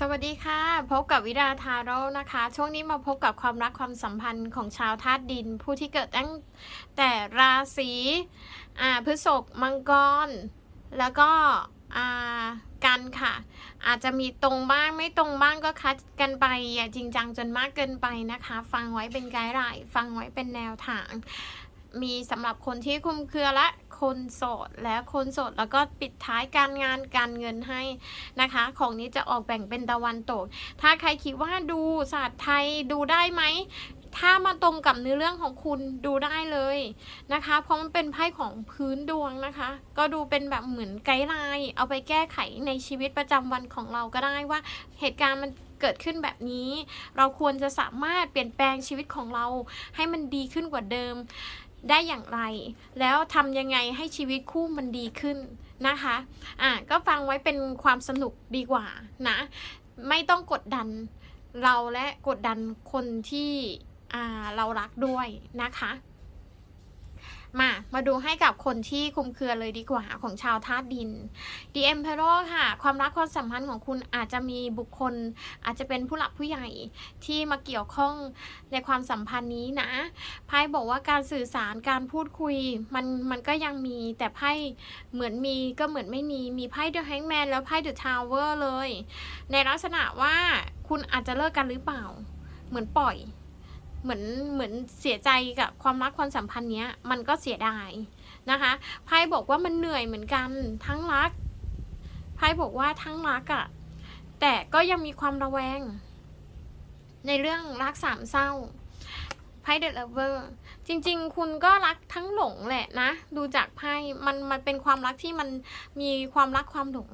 สวัสดีค่ะ พบกับวิดาทาโร่นะคะ ช่วงนี้มาพบกับความรักความสัมพันธ์ของชาวธาตุดิน ผู้ที่เกิดตั้งแต่ราศีอ่าพฤษภมังกร แล้วก็อ่ากันค่ะ อาจจะมีตรงบ้างไม่ตรงบ้างก็คัดกันไปอย่าจริงจังจนมากเกินไปนะคะ ฟังไว้เป็นไกด์ไลน์ฟังไว้เป็นแนวทาง มีสำหรับคนที่คุมเครือและคนโสดและคนโสดแล้วก็ปิดท้ายการงานการเงินให้นะคะ ของนี้จะออกแบ่งเป็นตะวันตก ถ้าใครคิดว่าดูศาสตร์ไทยดูได้ไหมถ้ามาตรงกับเนื้อเรื่องของคุณดูได้เลยนะคะ เพราะมันเป็นไพ่ของพื้นดวงนะคะ ก็ดูเป็นแบบเหมือนไกด์ไลน์เอาไปแก้ไขในชีวิตประจำวันของเราก็ได้ว่าเหตุการณ์มันเกิดขึ้นแบบนี้ เราควรจะสามารถเปลี่ยนแปลงชีวิตของเราให้มันดีขึ้นกว่าเดิม ได้อย่างไร แล้วทำยังไงให้ชีวิตคู่มันดีขึ้นนะคะ อะก็ฟังไว้เป็นความสนุกดีกว่านะ ไม่ต้องกดดันเราและกดดันคนที่เรารักด้วยนะคะ มา มาดูให้กับคนที่คุมเครือเลยดีกว่าของชาวธาตุดิน The Emperor ค่ะ ความรักความสัมพันธ์ของคุณอาจจะมีบุคคล อาจจะเป็นผู้หลักผู้ใหญ่ที่มาเกี่ยวข้องในความสัมพันธ์นี้นะไพ่บอกว่าการสื่อสารการพูดคุยมันมันก็ยังมีแต่ไพ่เหมือนมีก็เหมือนไม่มีมีไพ่ The Hangman แล้วไพ่ The Tower เลย ในลักษณะว่าคุณอาจจะเลิกกันหรือเปล่า เหมือนปล่อย เหมือนเหมือนเสียใจกับความรักความสัมพันธ์เนี้ย มันก็เสียดายนะคะไพ่บอกว่ามันเหนื่อยเหมือนกันทั้งรักไพ่บอกว่าทั้งรักอะแต่ก็ยังมีความระแวง ในเรื่องรักสามเศร้าไพ่เดอะเลเวอร์ จริง ๆ คุณก็รักทั้งหลงแหละนะ ดูจากไพ่มันมันเป็นความรักที่มันมีความรักความหลง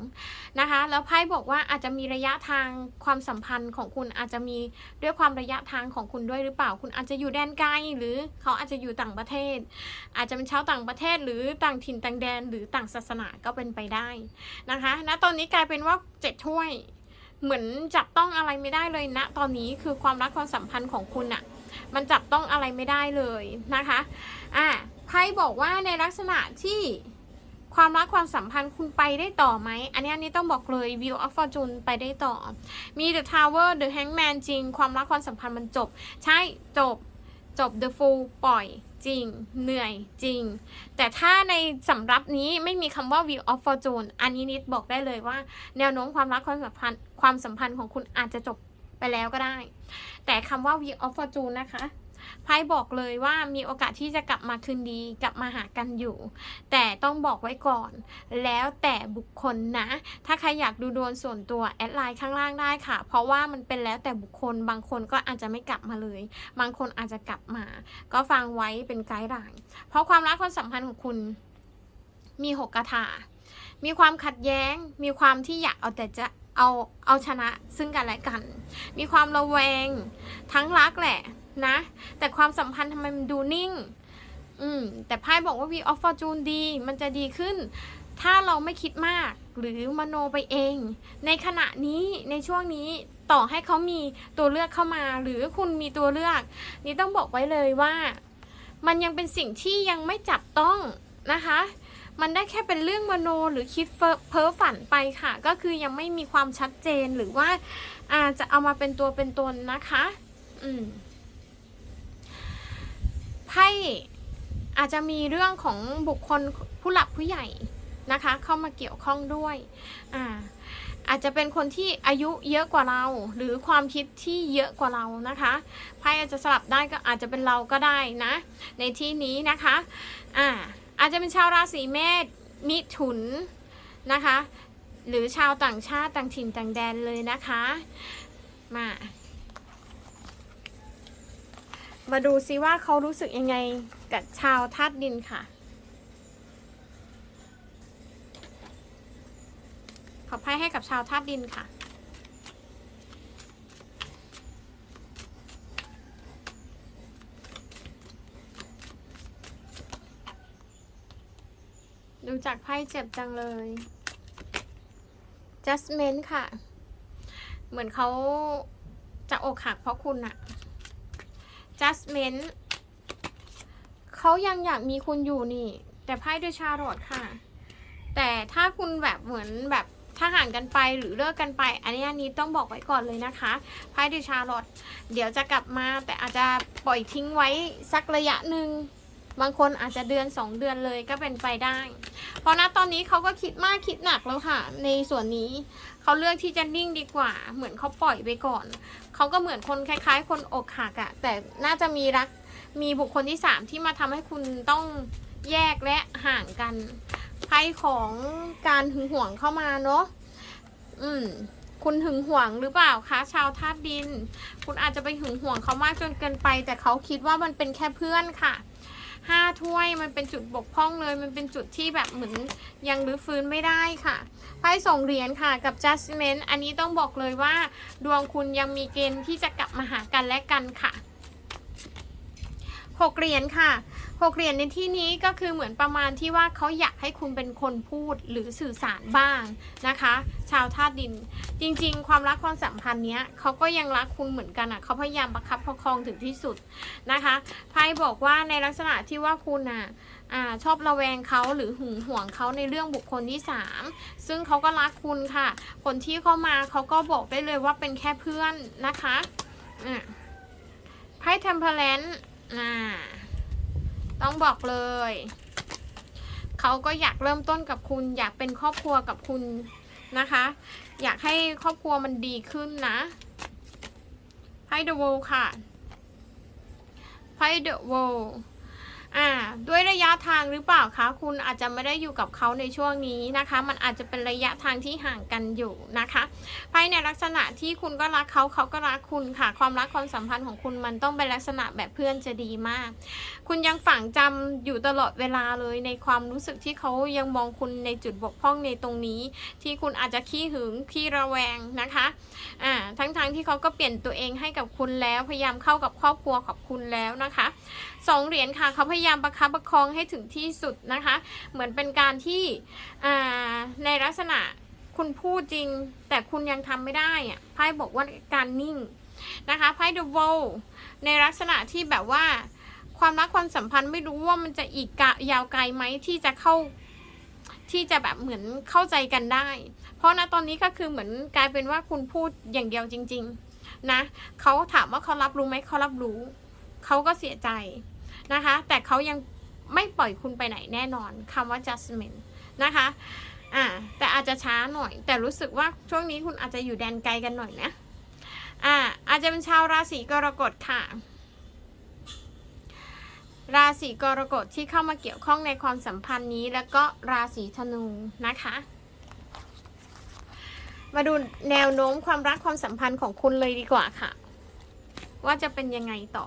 นะคะ แล้วไพ่บอกว่าอาจจะมีระยะทางความสัมพันธ์ของคุณอาจจะมีด้วยความระยะทางของคุณด้วยหรือเปล่า คุณอาจจะอยู่แดนไกลหรือเขาอาจจะอยู่ต่างประเทศ อาจจะเป็นชาวต่างประเทศหรือต่างถิ่นต่างแดนหรือต่างศาสนาก็เป็นไปได้นะคะณตอนนี้กลายเป็นว่าเจ็ดถ้วยเหมือนจับต้องอะไรไม่ได้เลยณตอนนี้คือความรักความสัมพันธ์ของคุณอะ มันจับต้องอะไรไม่ได้เลยนะคะอะไพ่บอกว่าในลักษณะที่ความรักความสัมพันธ์คุณไปได้ต่อไหม อันนี้อันนี้ต้องบอกเลย View of Fortune ไปได้ต่อ มี The Tower The Hangman จริง ความรักความสัมพันธ์มันจบ ใช่จบจบ The Fool ปล่อยจริง เหนื่อยจริง แต่ถ้าในสำรับนี้ไม่มีคำว่า View of Fortune อันนี้นิดบอกได้เลยว่า แนวโน้มความรักความสัมพันธ์ความสัมพันธ์ของคุณอาจจะจบ ไปแล้วก็ได้ แต่คำว่า View of Fortune นะคะไพ่บอกเลยว่ามีโอกาสที่จะกลับมาคืนดีกลับมาหากันอยู่ แต่ต้องบอกไว้ก่อน แล้วแต่บุคคลนะ ถ้าใครอยากดูดวงส่วนตัวแอดไลน์ข้างล่างได้ค่ะ เพราะว่ามันเป็นแล้วแต่บุคคลบางคนก็อาจจะไม่กลับมาเลย บางคนอาจจะกลับมา ก็ฟังไว้เป็นไกด์ไลน์เพราะความรักความสัมพันธ์ของคุณ มีหกกระถามีความขัดแย้ง มีความที่อยากเอาแต่จะ เอาเอาชนะซึ่งกันและกัน มีความระแวง ทั้งรักแหละนะ แต่ความสัมพันธ์ทำไมมันดูนิ่ง อืม แต่ไพ่บอกว่า V of Fortune ดี มันจะดีขึ้น ถ้าเราไม่คิดมากหรือมโนไปเอง ในขณะนี้ในช่วงนี้ต่อให้เขามีตัวเลือกเข้ามา หรือคุณมีตัวเลือก นี่ต้องบอกไว้เลยว่า มันยังเป็นสิ่งที่ยังไม่จับต้องนะคะ มันได้แค่เป็นเรื่องมโนหรือคิดเพ้อฝันไปค่ะ ก็คือยังไม่มีความชัดเจนหรือว่าอาจจะเอามาเป็นตัวเป็นตนนะคะ อืมไพ่อาจจะมีเรื่องของบุคคลผู้หลักผู้ใหญ่นะคะ เข้ามาเกี่ยวข้องด้วยอ่าอาจจะเป็นคนที่อายุเยอะกว่าเรา หรือความคิดที่เยอะกว่าเรานะคะไพ่อาจจะสลับได้ก็อาจจะเป็นเราก็ได้นะ ในที่นี้นะคะ อ่า อาจจะเป็นชาวราศีเมษมิถุนนะคะ หรือชาวต่างชาติต่างถิ่นต่างแดนเลยนะคะ มา มาดูซิว่าเขารู้สึกยังไงกับชาวธาตุดินค่ะ ขอไพ่ให้กับชาวธาตุดินค่ะ จากไพ่เจ็บจังเลย Justment ค่ะ เหมือนเขาจะอกหักเพราะคุณอะ Justment เขายังอยากมีคุณอยู่นี่ แต่ไพ่ด้วยชาร์ลอตค่ะ แต่ถ้าคุณแบบเหมือนแบบถ้าห่างกันไปหรือเลิกกันไป อันนี้อันนี้ต้องบอกไว้ก่อนเลยนะคะไพ่ดิชาร์ลอตเดี๋ยวจะกลับมาแต่อาจจะปล่อยทิ้งไว้สักระยะหนึ่ง บางคนอาจจะเดือน 2 เดือนเลยก็เป็นไปได้ เพราะณตอนนี้เขาก็คิดมากคิดหนักแล้วค่ะ ในส่วนนี้เขาเลือกที่จะนิ่งดีกว่า เหมือนเขาปล่อยไปก่อน เขาก็เหมือนคนคล้าย ๆ คนอกหักอะแต่น่าจะมีรักมีบุคคลที่ 3 ที่มาทำให้คุณต้องแยกและห่างกันไพ่ของการหึงหวงเข้ามาเนาะอืมคุณหึงหวงหรือเปล่าคะชาวธาตุดิน คุณอาจจะไปหึงหวงเขามากจนเกินไป แต่เขาคิดว่ามันเป็นแค่เพื่อนค่ะ ห้าถ้วยมันเป็นจุดบกพร่องเลย มันเป็นจุดที่แบบเหมือนยังรื้อฟื้นไม่ได้ค่ะ ไพ่ส่งเหรียญค่ะกับ Judgment อันนี้ต้องบอกเลยว่า ดวงคุณยังมีเกณฑ์ที่จะกลับมาหากันและกันค่ะหกเหรียญค่ะ หกเหรียญในที่นี้ก็คือเหมือนประมาณที่ว่าเขาอยากให้คุณเป็นคนพูดหรือสื่อสารบ้างนะคะ ชาวธาตุดิน จริง ๆ ความรักความสัมพันธ์เนี้ยเขาก็ยังรักคุณเหมือนกันอะเขาพยายามประคับประคองถึงที่สุดนะคะไพ่บอกว่าในลักษณะที่ว่าคุณอะอชอบระแวงเขาหรือหึงหวงเขาในเรื่องบุคคลที่ 3 ซึ่งเขาก็รักคุณค่ะ คนที่เข้ามาเขาก็บอกได้เลยว่าเป็นแค่เพื่อนนะคะอะไพ่เทมเพลนอ่า ต้องบอกเลย เขาก็อยากเริ่มต้นกับคุณ อยากเป็นครอบครัวกับคุณนะคะ อยากให้ครอบครัวมันดีขึ้นนะไพ่เดอะโวค่ะไพ่เดอะโวาด้วยระยะทางหรือเปล่าคะคุณอาจจะไม่ได้อยู่กับเขาในช่วงนี้นะคะ มันอาจจะเป็นระยะทางที่ห่างกันอยู่นะคะไพ่ในลักษณะที่คุณก็รักเขาเขาก็รักคุณค่ะ ความรักความสัมพันธ์ของคุณมันต้องเป็นลักษณะแบบเพื่อนจะดีมาก คุณยังฝังจำอยู่ตลอดเวลาเลยในความรู้สึกที่เขายังมองคุณในจุดบกพร่องในตรงนี้ ที่คุณอาจจะขี้หึงขี้ระแวงนะคะอ่าทั้งๆทที่เขาก็เปลี่ยนตัวเองให้กับคุณแล้วพยายามเข้ากับครอบครัวของคุณแล้วนะคะ สองเหรียญค่ะเขาพยายามประคับประคองให้ถึงที่สุดนะคะ เหมือนเป็นการที่ในลักษณะคุณพูดจริง แต่คุณยังทำไม่ได้อะไพ่บอกว่าการนิ่งนะคะไพ่ The w o l ในลักษณะที่แบบว่าความรักความสัมพันธ์ไม่รู้ว่ามันจะอีกกะยาวไกลไหมที่จะเข้าที่จะแบบเหมือนเข้าใจกันได้ เพราะนะตอนนี้ก็คือเหมือนกลายเป็นว่าคุณพูดอย่างเดียวจริง ๆ นะเขาถามว่าเขารับรู้ไหมเขารับรู้ เขาก็เสียใจ นะคะ แต่เขายังไม่ปล่อยคุณไปไหนแน่นอนคำว่า judgment นะคะอ่าแต่อาจจะช้าหน่อย แต่รู้สึกว่าช่วงนี้คุณอาจจะอยู่แดนไกลกันหน่อยนะอ่าอาจจะเป็นชาวราศีกรกฎค่ะ ราศีกรกฎที่เข้ามาเกี่ยวข้องในความสัมพันธ์นี้ แล้วก็ราศีธนูนะคะ มาดูแนวโน้มความรักความสัมพันธ์ของคุณเลยดีกว่าค่ะ ว่าจะเป็นยังไงต่อ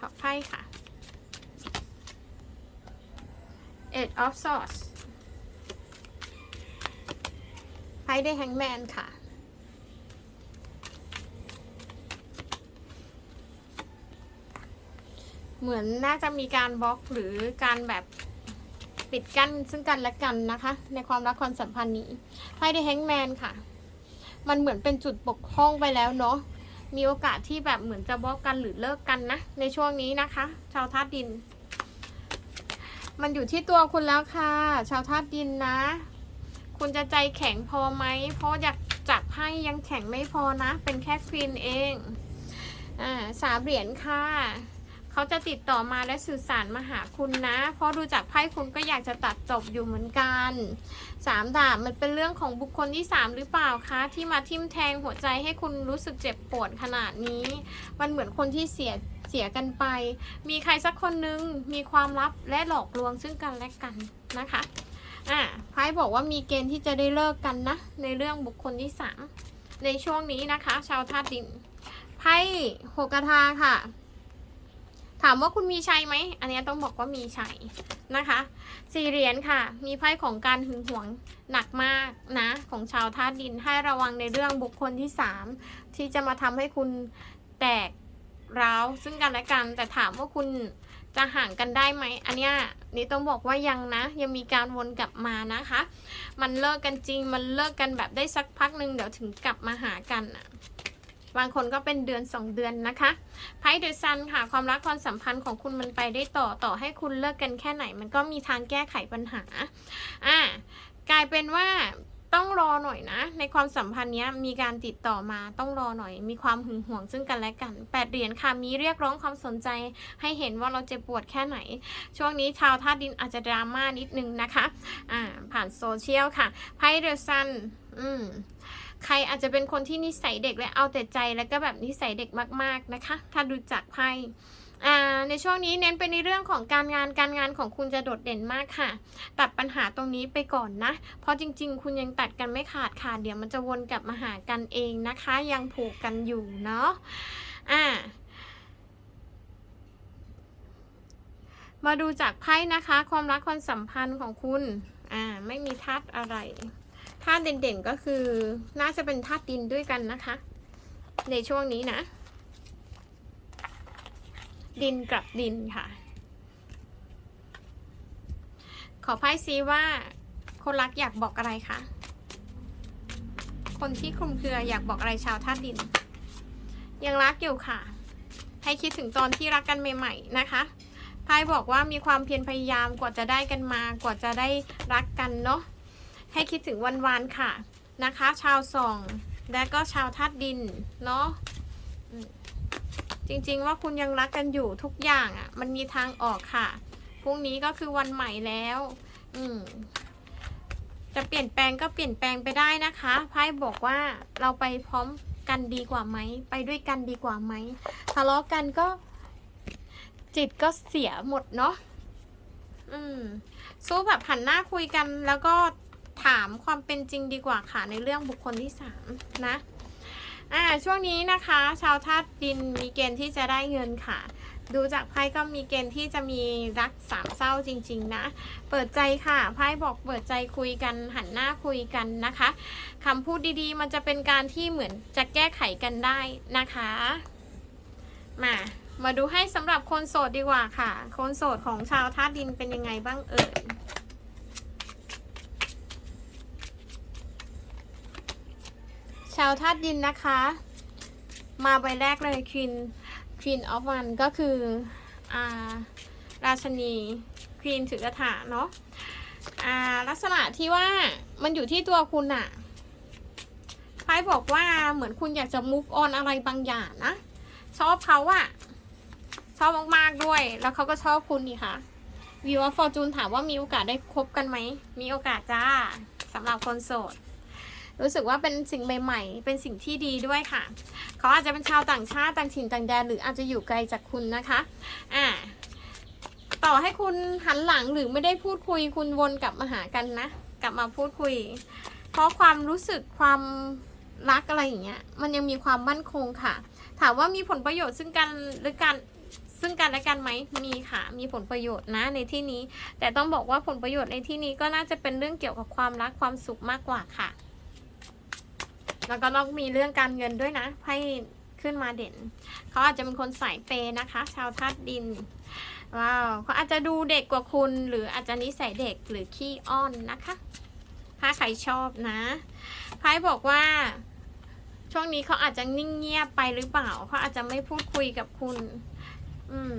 ขอบไพ่ค่ะ Eight of Swords ไพ่ได้แฮงแมนค่ะ เหมือนน่าจะมีการบล็อกหรือการแบบปิดกั้นซึ่งกันและกันนะคะ ในความรักความสัมพันธ์นี้ไพ่ได้แฮงแมนค่ะ มันเหมือนเป็นจุดปกพร่องไปแล้วเนาะ มีโอกาสที่แบบเหมือนจะบล็อกกันหรือเลิกกันนะ ในช่วงนี้นะคะ ชาวธาตุดิน มันอยู่ที่ตัวคุณแล้วค่ะ ชาวธาตุดินนะ คุณจะใจแข็งพอไหม เพราะอยากจับให้ยังแข็งไม่พอนะ เป็นแค่ควีนเอง อ่าสามเหรียญค่ะ เขาจะติดต่อมาและสื่อสารมาหาคุณนะ เพราะดูจากไพ่คุณก็อยากจะตัดจบอยู่เหมือนกันสามดาบมันเป็นเรื่องของบุคคลที่สามหรือเปล่าคะ ที่มาทิ่มแทงหัวใจให้คุณรู้สึกเจ็บปวดขนาดนี้ มันเหมือนคนที่เสียเสียกันไป มีใครสักคนนึงมีความลับและหลอกลวงซึ่งกันและกันนะคะอ่าไพ่บอกว่ามีเกณฑ์ที่จะได้เลิกกันนะ ในเรื่องบุคคลที่สามในช่วงนี้นะคะ ชาวธาตุดินไพ่หกกระทาค่ะ ถามว่าคุณมีชัยไหม อันนี้ต้องบอกว่ามีชัยนะคะสี่เหรียญค่ะ มีไพ่ของการหึงหวงหนักมากนะ ของชาวธาตุดินให้ระวังในเรื่องบุคคลที่สามที่จะมาทำให้คุณแตกร้าวซึ่งกันและกัน แต่ถามว่าคุณจะห่างกันได้ไหม อันเนี้ยนี่ต้องบอกว่ายังนะ ยังมีการวนกลับมานะคะ มันเลิกกันจริง มันเลิกกันแบบได้สักพักหนึ่งเดี๋ยวถึงกลับมาหากันอะ บางคนก็เป็นเดือนสองเดือนนะคะไพ่เดอะซันค่ะ ความรักความสัมพันธ์ของคุณมันไปได้ต่อต่อให้คุณเลิกกันแค่ไหน มันก็มีทางแก้ไขปัญหาอ่ากลายเป็นว่าต้องรอหน่อยนะ ในความสัมพันธ์นี้มีการติดต่อมาต้องรอหน่อย มีความหึงหวงซึ่งกันและกันแปดเหรียญค่ะมีเรียกร้องความสนใจ ให้เห็นว่าเราเจ็บปวดแค่ไหน ช่วงนี้ชาวธาตุดินอาจจะดราม่านิดนึงนะคะ อ่า ผ่านโซเชียลค่ะไพ่เดอะซันอืม ใครอาจจะเป็นคนที่นิสัยเด็กและเอาแต่ใจแล้วก็แบบนิสัยเด็กมากๆนะคะ ถ้าดูจากไพ่ในช่วงนี้เน้นไปในเรื่องของการงานการงานของคุณจะโดดเด่นมากค่ะ ตัดปัญหาตรงนี้ไปก่อนนะ เพราะจริง ๆ คุณยังตัดกันไม่ขาดค่ะเดี๋ยวมันจะวนกลับมาหากันเองนะคะ ยังผูกกันอยู่เนาะอ่ามาดูจากไพ่นะคะ ความรักความสัมพันธ์ของคุณ อ่า ไม่มีธาตุอะไร ธาตุเด่นๆก็คือน่าจะเป็นธาตุดินด้วยกันนะคะ ในช่วงนี้นะ ดินกับดินค่ะ ขอไพ่ซีว่า คนรักอยากบอกอะไรคะคนที่คลุมเครืออยากบอกอะไรชาวธาตุดิน ยังรักอยู่ค่ะ ให้คิดถึงตอนที่รักกันใหม่ๆนะคะไพ่บอกว่ามีความเพียรพยายามกว่าจะได้กันมากว่าจะได้รักกันเนาะ ให้คิดถึงวันวานค่ะนะคะ ชาวส่อง และก็ชาวธาตุดินเนาะจริงๆว่าคุณยังรักกันอยู่ทุกอย่างอะ่ะ มันมีทางออกค่ะพรุ่งนี้ก็คือวันใหม่แล้ว อืมจะเปลี่ยนแปลงก็เปลี่ยนแปลงไปได้นะคะไพ่บอกว่าเราไปพร้อมกันดีกว่าไหม ไปด้วยกันดีกว่าไหมทะเลาะกันก็ จิตก็เสียหมดเนาะอืมสู้แบบหันหน้าคุยกันแล้วก็ ถามความเป็นจริงดีกว่าค่ะในเรื่องบุคคลที่สามนะอ่าช่วงนี้นะคะ ชาวธาตุดินมีเกณฑ์ที่จะได้เงินค่ะ ดูจากไพ่ก็มีเกณฑ์ที่จะมีรักสามเศร้าจริง ๆ นะ เปิดใจค่ะไพ่บอกเปิดใจคุยกันหันหน้าคุยกันนะคะคำพูดดีๆ มันจะเป็นการที่เหมือนจะแก้ไขกันได้นะคะ มามาดูให้สำหรับคนโสดดีกว่าค่ะ คนโสดของชาวธาตุดินเป็นยังไงบ้างเอ่ย ชาวธาตุดินนะคะ มาใบแรกเลย Queen Queen of One ก็คืออ่าราชนี Queen ถือกระถาเนาะอ่าลักษณะที่ว่ามันอยู่ที่ตัวคุณอะไพ่บอกว่าเหมือนคุณอยากจะมุกออนอะไรบางอย่างนะ ชอบเขาอะชอบมากๆด้วย แล้วเขาก็ชอบคุณนี่ค่ะวิวฟอร์จูนถามว่ามีโอกาสได้คบกันไหม มีโอกาสจ้าสำหรับคนโสด รู้สึกว่าเป็นสิ่งใหม่ ๆ เป็นสิ่งที่ดีด้วยค่ะ เขาอาจจะเป็นชาวต่างชาติต่างถิ่นต่างแดนหรืออาจจะอยู่ไกลจากคุณนะคะอ่าต่อให้คุณหันหลังหรือไม่ได้พูดคุยคุณวนกลับมาหากันนะ กลับมาพูดคุย เพราะความรู้สึกความรักอะไรอย่างเงี้ยมันยังมีความมั่นคงค่ะ ถามว่ามีผลประโยชน์ซึ่งกันหรือกันซึ่งกันและกันไหมมีค่ะ มีผลประโยชน์นะในที่นี้ แต่ต้องบอกว่าผลประโยชน์ในที่นี้ก็น่าจะเป็นเรื่องเกี่ยวกับความรักความสุขมากกว่าค่ะ แล้วก็ต้องมีเรื่องการเงินด้วยนะให้ขึ้นมาเด่น เขาอาจจะเป็นคนสายเปนะคะ ชาวธาตุดิน ว้าวเขาอาจจะดูเด็กกว่าคุณ หรืออาจจะนิสัยเด็กหรือขี้อ้อนนะคะถ้าใครชอบนะไพ่บอกว่า ช่วงนี้เขาอาจจะนิ่งเงียบไปหรือเปล่าเขาอาจจะไม่พูดคุยกับคุณ อืม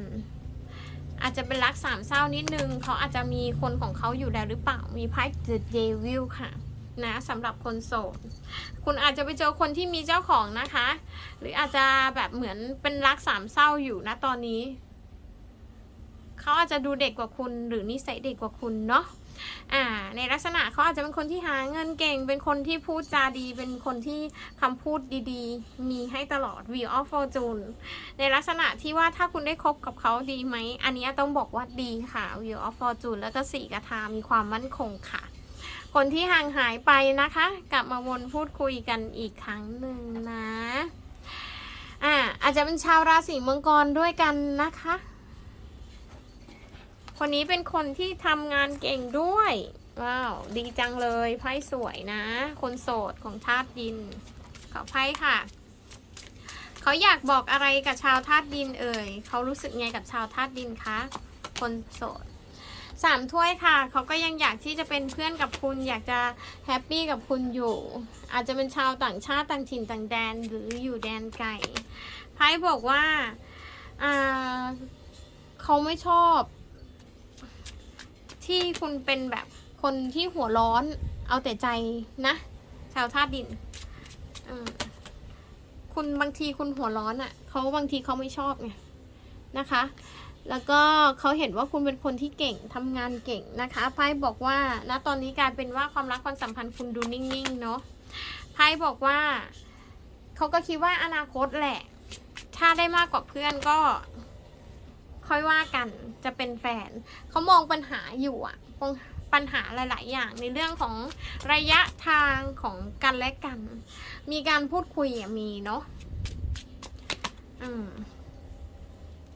อาจจะเป็นรักสามเศร้านิดนึงเขาอาจจะมีคนของเขาอยู่แล้วหรือเปล่า มีไพ่ The Devil ค่ะ นะสำหรับคนโสด คุณอาจจะไปเจอคนที่มีเจ้าของนะคะ หรืออาจจะแบบเหมือนเป็นรักสามเศร้าอยู่นะตอนนี้ เขาอาจจะดูเด็กกว่าคุณ หรือนิสัยเด็กกว่าคุณเนาะอ่าในลักษณะเขาอาจจะเป็นคนที่หาเงินเก่ง เป็นคนที่พูดจาดี เป็นคนที่คำพูดดีๆ มีให้ตลอด Wheel of Fortune ในลักษณะที่ว่าถ้าคุณได้คบกับเขาดีไหม อันนี้ต้องบอกว่าดีค่ะ Wheel of Fortune แล้วก็สี่กระทามีความมั่นคงค่ะ คนที่ห่างหายไปนะคะ กลับมาวนพูดคุยกันอีกครั้งหนึ่งนะอ่าอาจจะเป็นชาวราศีมังกรด้วยกันนะคะ คนนี้เป็นคนที่ทำงานเก่งด้วย ว้าว ดีจังเลยไพ่สวยนะ คนโสดของธาตุดิน ขอไพ่ค่ะ เขาอยากบอกอะไรกับชาวธาตุดินเอ่ย เขารู้สึกไงกับชาวธาตุดินคะ คนโสด สามถ้วยค่ะ เขาก็ยังอยากที่จะเป็นเพื่อนกับคุณ อยากจะแฮปปี้กับคุณอยู่ อาจจะเป็นชาวต่างชาติต่างถิ่นต่างแดนหรืออยู่แดนไกลไพ่บอกว่าอ่าเขาไม่ชอบ ที่คุณเป็นแบบคนที่หัวร้อน เอาแต่ใจนะ ชาวธาตุดินคุณบางทีคุณหัวร้อนอะ่ะเขาบางทีเขาไม่ชอบไงนะคะ แล้วก็เขาเห็นว่าคุณเป็นคนที่เก่งทำงานเก่งนะคะไพ่บอกว่าณตอนนี้กลายเป็นว่าความรักความสัมพันธ์คุณดูนิ่งๆเนาะไพ่บอกว่าเขาก็คิดว่าอนาคตแหละ ถ้าได้มากกว่าเพื่อนก็ ค่อยว่ากันจะเป็นแฟนเขามองปัญหาอยู่อะปัญหาหลาย ๆ อย่างในเรื่องของระยะทางของกันและกัน มีการพูดคุยมีเนาะอืม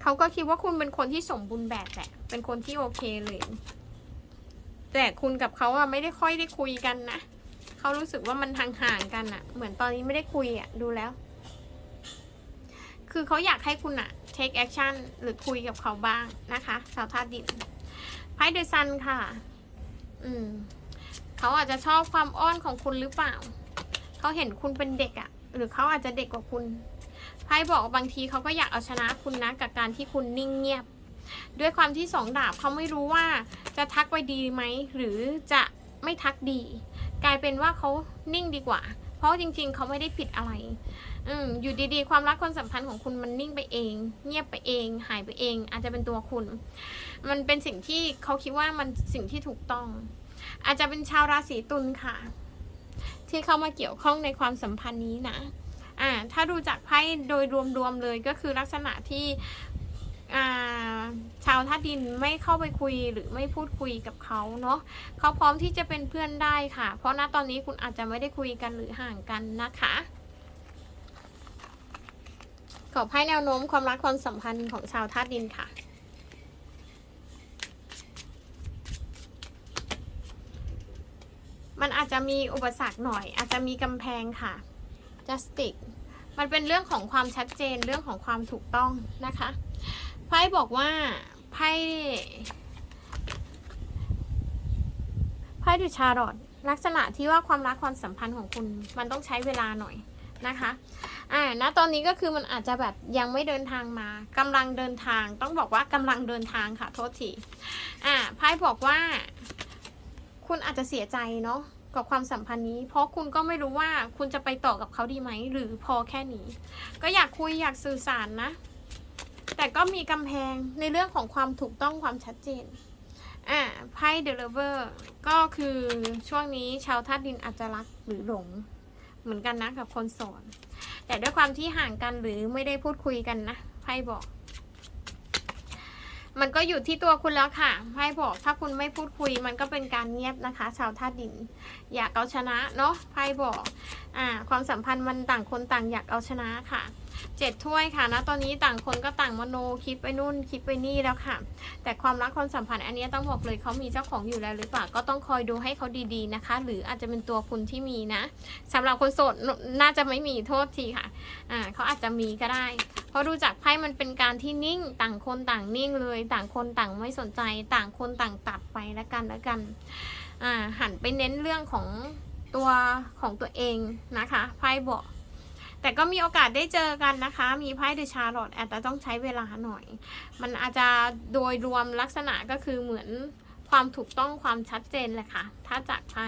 เขาก็คิดว่าคุณเป็นคนที่สมบูรณ์แบบแหละ เป็นคนที่โอเคเลย แต่คุณกับเขาอะไม่ได้ค่อยได้คุยกันนะ เขารู้สึกว่ามันห่างๆกันอะเหมือนตอนนี้ไม่ได้คุยอะดูแล้ว คือเขาอยากให้คุณอะ take action หรือคุยกับเขาบ้างนะคะชาวธาตุดินไพ่เดซันค่ะ อืมเขาอาจจะชอบความอ้อนของคุณหรือเปล่า เขาเห็นคุณเป็นเด็กอะหรือเขาอาจจะเด็กกว่าคุณ ไพ่บอกบางทีเขาก็อยากเอาชนะคุณนะกับการที่คุณนิ่งเงียบ ด้วยความที่สองดาบเขาไม่รู้ว่าจะทักไปดีไหมหรือจะไม่ทักดี กลายเป็นว่าเขานิ่งดีกว่า เพราะจริง ๆเขาไม่ได้ผิดอะไร อืมอยู่ดีๆ ความรักความสัมพันธ์ของคุณมันนิ่งไปเอง เงียบไปเอง หายไปเอง อาจจะเป็นตัวคุณ มันเป็นสิ่งที่เขาคิดว่ามันสิ่งที่ถูกต้อง อาจจะเป็นชาวราศีตุลค่ะ ที่เข้ามาเกี่ยวข้องในความสัมพันธ์นี้นะ อ่าถ้าดูจากไพ่โดยรวมๆเลยก็คือลักษณะที่ชาวธาตุดินไม่เข้าไปคุยหรือไม่พูดคุยกับเขาเนาะเขาพร้อมที่จะเป็นเพื่อนได้ค่ะ เพราะณตอนนี้คุณอาจจะไม่ได้คุยกันหรือห่างกันนะคะ ขอไพ่แนวโน้มความรักความสัมพันธ์ของชาวธาตุดินค่ะมันอาจจะมีอุปสรรคหน่อย อาจจะมีกำแพงค่ะ justice มันเป็นเรื่องของความชัดเจนเรื่องของความถูกต้องนะคะไพ่บอกว่าไพ่ไพ่ดูชาร์ลอตลักษณะที่ว่าความรักความสัมพันธ์ของคุณ มันต้องใช้เวลาหน่อยนะคะอ่าณตอนนี้ก็คือมันอาจจะแบบยังไม่เดินทางมากำลังเดินทาง ต้องบอกว่ากำลังเดินทางค่ะโทษทีอ่าไพ่บอกว่า คุณอาจจะเสียใจเนาะ กับความสัมพันธ์นี้ เพราะคุณก็ไม่รู้ว่าคุณจะไปต่อกับเขาดีไหม หรือพอแค่นี้ ก็อยากคุยอยากสื่อสารนะ แต่ก็มีกำแพงในเรื่องของความถูกต้องความชัดเจนอ่าไพ่เดลเวอร์ก็คือช่วงนี้ชาวธาตุดินอาจจะรักหรือหลง เหมือนกันนะกับคนโสดแต่ด้วยความที่ห่างกันหรือไม่ได้พูดคุยกันนะไพ่บอก มันก็อยู่ที่ตัวคุณแล้วค่ะไพ่บอกถ้าคุณไม่พูดคุยมันก็เป็นการเงียบนะคะ ชาวธาตุดิน อยากเอาชนะเนาะไพ่บอกอ่าความสัมพันธ์มันต่างคนต่างอยากเอาชนะค่ะ เจ็ดถ้วยค่ะนะตอนนี้ต่างคนก็ต่างมโนคิดไปนู่นคิดไปนี่แล้วค่ะ แต่ความรักความสัมพันธ์อันนี้ต้องบอกเลยเขามีเจ้าของอยู่แล้วหรือเปล่าก็ต้องคอยดูให้เขาดีๆนะคะ หรืออาจจะเป็นตัวคุณที่มีนะสำหรับคนโสดนน่าจะไม่มีโทษทีค่ะอ่าเขาอาจจะมีก็ได้ เพราะดูจากไพ่มันเป็นการที่นิ่งต่างคนต่างนิ่งเลย ต่างคนต่างไม่สนใจ ต่างคนต่างตัดไปแล้วกันแล้วกันอ่าหันไปเน้นเรื่องของตัวของตัวเองนะคะไพ่บอก แต่ก็มีโอกาสได้เจอกันนะคะ มีไพ่เดชาร์ลอตอาจจะต้องใช้เวลาหน่อย มันอาจจะโดยรวมลักษณะก็คือเหมือนความถูกต้องความชัดเจนแหละค่ะ ถ้าจากไพ่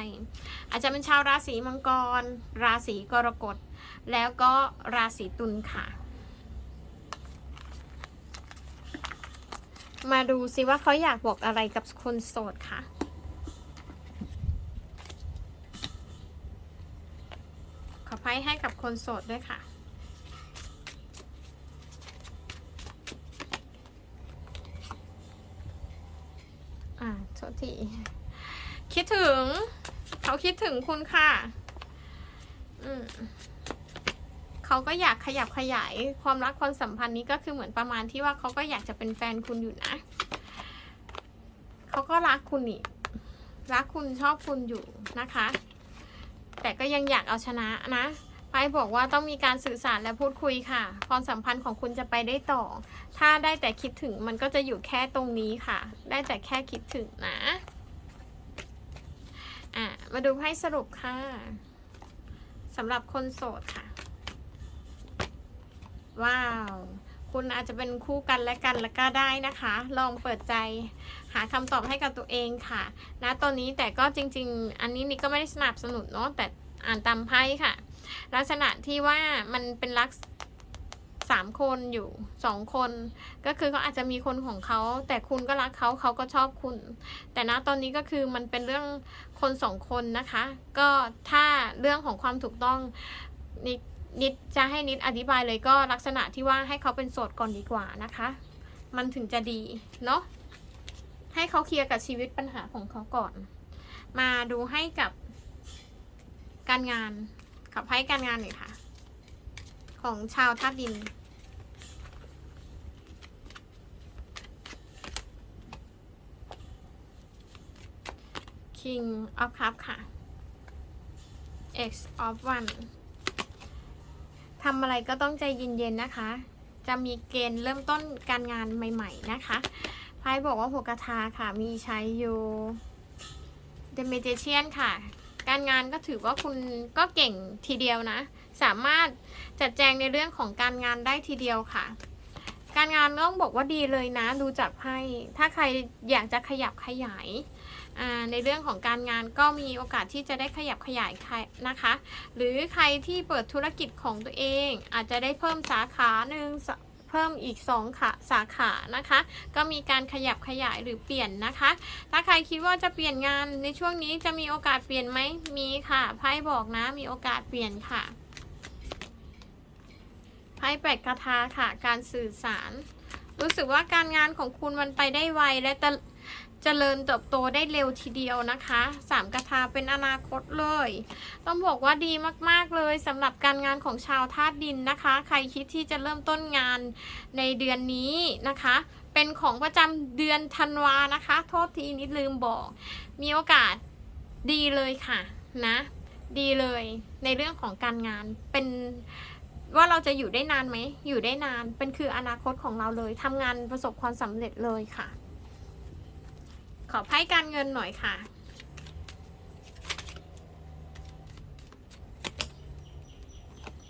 อาจจะเป็นชาวราศีมังกร ราศีกรกฎ แล้วก็ราศีตุลค่ะ มาดูซิว่าเขาอยากบอกอะไรกับคนโสดค่ะ ขอไพ่ให้กับคนโสดด้วยค่ะ อ่าโทษทีคิดถึง เขาคิดถึงคุณค่ะ อืมเขาก็อยากขยับขยายความรักความสัมพันธ์นี้ก็คือเหมือนประมาณที่ว่าเขาก็อยากจะเป็นแฟนคุณอยู่นะ เขาก็รักคุณนี่ รักคุณชอบคุณอยู่นะคะ แต่ก็ยังอยากเอาชนะนะไพ่บอกว่าต้องมีการสื่อสารและพูดคุยค่ะ ความสัมพันธ์ของคุณจะไปได้ต่อ ถ้าได้แต่คิดถึงมันก็จะอยู่แค่ตรงนี้ค่ะ ได้แต่แค่คิดถึงนะ อะ มาดูให้สรุปค่ะสำหรับคนโสดค่ะ ว้าว คุณอาจจะเป็นคู่กันและกันแล้วก็ได้นะคะ ลองเปิดใจ หาคำตอบให้กับตัวเองค่ะนะตอนนี้แต่ก็จริง ๆ อันนี้นี่ก็ไม่ได้สนับสนุนเนาะแต่อ่านตามไพ่ค่ะ ลักษณะที่ว่ามันเป็นลักษสามคนอยู่สองคน ก็คือเขาอาจจะมีคนของเขา แต่คุณก็รักเขาเขาก็ชอบคุณ แต่ณตอนนี้ก็คือมันเป็นเรื่องคนสองคนนะคะ ก็ถ้าเรื่องของความถูกต้องนิดนิดจะให้นิดอธิบายเลยก็ลักษณะที่ว่าให้เขาเป็นโสดก่อนดีกว่านะคะ มันถึงจะดีเนาะ ให้เขาเคลียร์กับชีวิตปัญหาของเขาก่อน มาดูให้กับการงานขับให้การงานหน่อยค่ะ ของชาวธาตุดิน King of Cup ค่ะ X of One ทำอะไรก็ต้องใจเย็นๆนะคะ จะมีเกณฑ์เริ่มต้นการงานใหม่ ๆ นะคะ ไพ่บอกว่าหัวกระทาค่ะมีใช้อยู่ The Magician ค่ะ การงานก็ถือว่าคุณก็เก่งทีเดียวนะ สามารถจัดแจงในเรื่องของการงานได้ทีเดียวค่ะ การงานต้องบอกว่าดีเลยนะ ดูจากไพ่ถ้าใครอยากจะขยับขยายในเรื่องของการงานก็มีโอกาสที่จะได้ขยับขยายนะคะ หรือใครที่เปิดธุรกิจของตัวเอง อาจจะได้เพิ่มสาขาหนึ่ง เพิ่มอีก2ขาสาขานะคะ ก็มีการขยับขยายหรือเปลี่ยนนะคะ ถ้าใครคิดว่าจะเปลี่ยนงานในช่วงนี้จะมีโอกาสเปลี่ยนไหมมีค่ะไพ่บอกนะ มีโอกาสเปลี่ยนค่ะไพ่แปดคาถาค่ะ การสื่อสาร รู้สึกว่าการงานของคุณมันไปได้ไวและ เจริญเติบโตได้เร็วทีเดียวนะคะสามกระทาเป็นอนาคตเลย ต้องบอกว่าดีมาก ๆ เลยสำหรับการงานของชาวธาตุดินนะคะ ใครคิดที่จะเริ่มต้นงานในเดือนนี้นะคะ เป็นของประจำเดือนธันวานะคะ โทษทีนิดลืมบอก มีโอกาสดีเลยค่ะนะ ดีเลยในเรื่องของการงานเป็นว่าเราจะอยู่ได้นานไหม อยู่ได้นาน เป็นคืออนาคตของเราเลย ทำงานประสบความสำเร็จเลยค่ะ ขอไพ่การเงินหน่อยค่ะ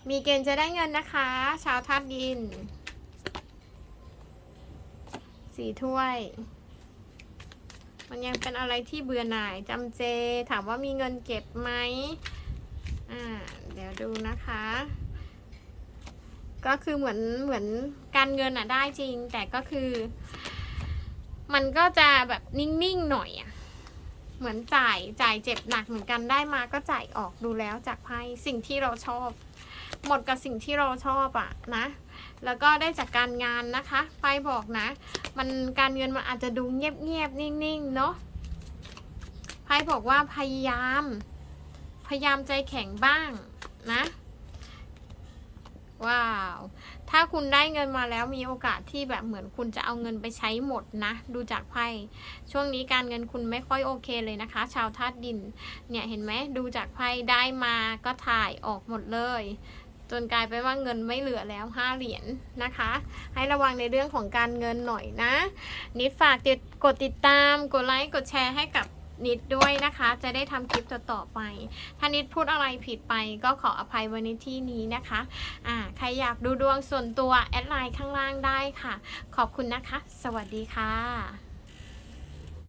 มีเกณฑ์จะได้เงินนะคะ ชาวธาตุดิน สี่ถ้วย มันยังเป็นอะไรที่เบื่อหน่ายจำเจ ถามว่ามีเงินเก็บไหมอ่า เดี๋ยวดูนะคะก็คือเหมือนเหมือนการเงินอะได้จริง แต่ก็คือ มันก็จะแบบนิ่งๆหน่อยอะเหมือนจ่ายจ่ายเจ็บหนักเหมือนกันได้มาก็จ่ายออกดูแล้วจากไพ่สิ่งที่เราชอบ หมดกับสิ่งที่เราชอบอะนะ แล้วก็ได้จากการงานนะคะไพ่บอกนะ มันการเงินมันอาจจะดูเงียบๆนิ่งๆเนาะไพ่บอกว่าพยายาม พยายามใจแข็งบ้างนะ ว้าว ถ้าคุณได้เงินมาแล้วมีโอกาสที่แบบเหมือนคุณจะเอาเงินไปใช้หมดนะ ดูจากไพ่ ช่วงนี้การเงินคุณไม่ค่อยโอเคเลยนะคะ ชาวธาตุดิน เนี่ยเห็นไหม ดูจากไพ่ได้มาก็ถ่ายออกหมดเลย จนกลายเป็นว่าเงินไม่เหลือแล้วห้าเหรียญนนะคะ ให้ระวังในเรื่องของการเงินหน่อยนะ นิดฝากติดกดติดตาม กดไลค์ กดแชร์ให้กับ นิดด้วยนะคะ จะได้ทำคลิปต่อๆไป ถ้านิดพูดอะไรผิดไปก็ขออภัยไว้ในที่นี้นะคะอ่าใครอยากดูดวงส่วนตัว แอดไลน์ข้างล่างได้ค่ะ ขอบคุณนะคะ สวัสดีค่ะ